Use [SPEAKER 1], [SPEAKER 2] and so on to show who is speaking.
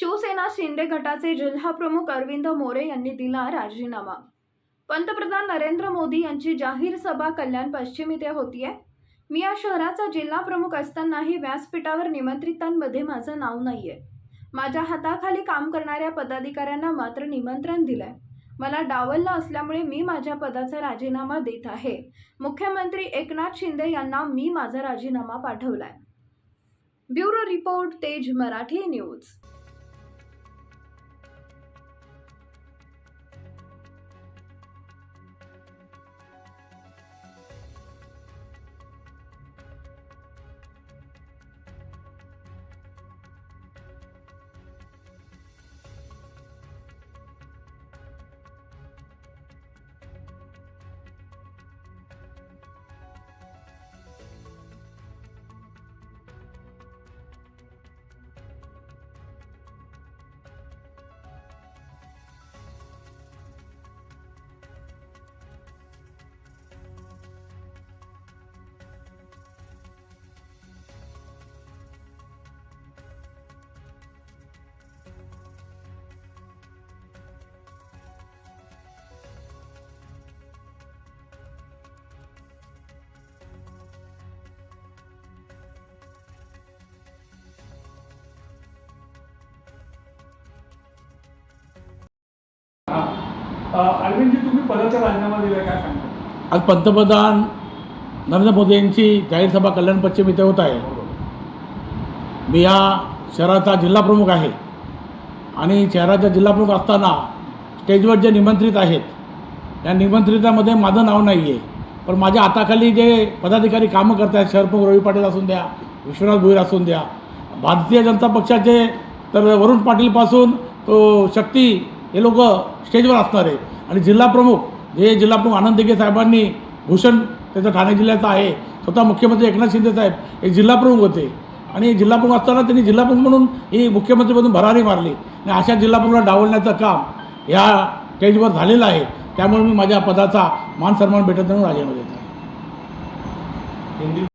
[SPEAKER 1] शिवसेना शिंदे गटाचे जिल्हाप्रमुख अरविंद मोरे यांनी दिला राजीनामा. पंतप्रधान नरेंद्र मोदी यांची जाहीर सभा कल्याण पश्चिम इथे होतीये. मी या शहराचा जिल्हा प्रमुख असतानाही व्यासपीठावर निमंत्रितांमध्ये माझं नाव नाहीये. माझ्या हाताखाली काम करणाऱ्या पदाधिकाऱ्यांना मात्र निमंत्रण दिलंय. मला डावललं असल्यामुळे मी माझ्या पदाचा राजीनामा देत आहे. मुख्यमंत्री एकनाथ शिंदे यांना मी माझा राजीनामा पाठवलाय. ब्युरो रिपोर्ट तेज मराठी न्यूज.
[SPEAKER 2] अरविंदजी तुम्ही पदाचा राजीनामा दिला काय सांगता?
[SPEAKER 3] आज पंतप्रधान नरेंद्र मोदी यांची जाहीर सभा कल्याण पश्चिम इथे होत आहे. मी या शहराचा जिल्हाप्रमुख आहे. आणि शहराचा जिल्हाप्रमुख असताना स्टेजवर जे निमंत्रित आहेत या निमंत्रितामध्ये माझं नाव नाही आहे पण माझ्या हाताखाली जे पदाधिकारी कामं करत आहेत शहरप्रमुख रवी पाटील असून द्या विश्वनाथ भोईर असून द्या भारतीय जनता पक्षाचे तर वरुण पाटीलपासून तो शक्ती हे लोक स्टेजवर असणार आहे आणि जिल्हाप्रमुख जे जिल्हाप्रमुख आनंद दिघे साहेबांनी भूषण त्याचं ठाणे जिल्ह्याचं आहे स्वतः मुख्यमंत्री एकनाथ शिंदे साहेब हे जिल्हाप्रमुख होते. आणि जिल्हाप्रमुख असताना त्यांनी जिल्हाप्रमुख म्हणून ही मुख्यमंत्रीमधून भरारी मारली. आणि अशा जिल्हाप्रमुखला डावलण्याचं काम या स्टेजवर झालेलं आहे. त्यामुळे मी माझ्या पदाचा मान सन्मान भेटत म्हणून राजीनामा देत आहे.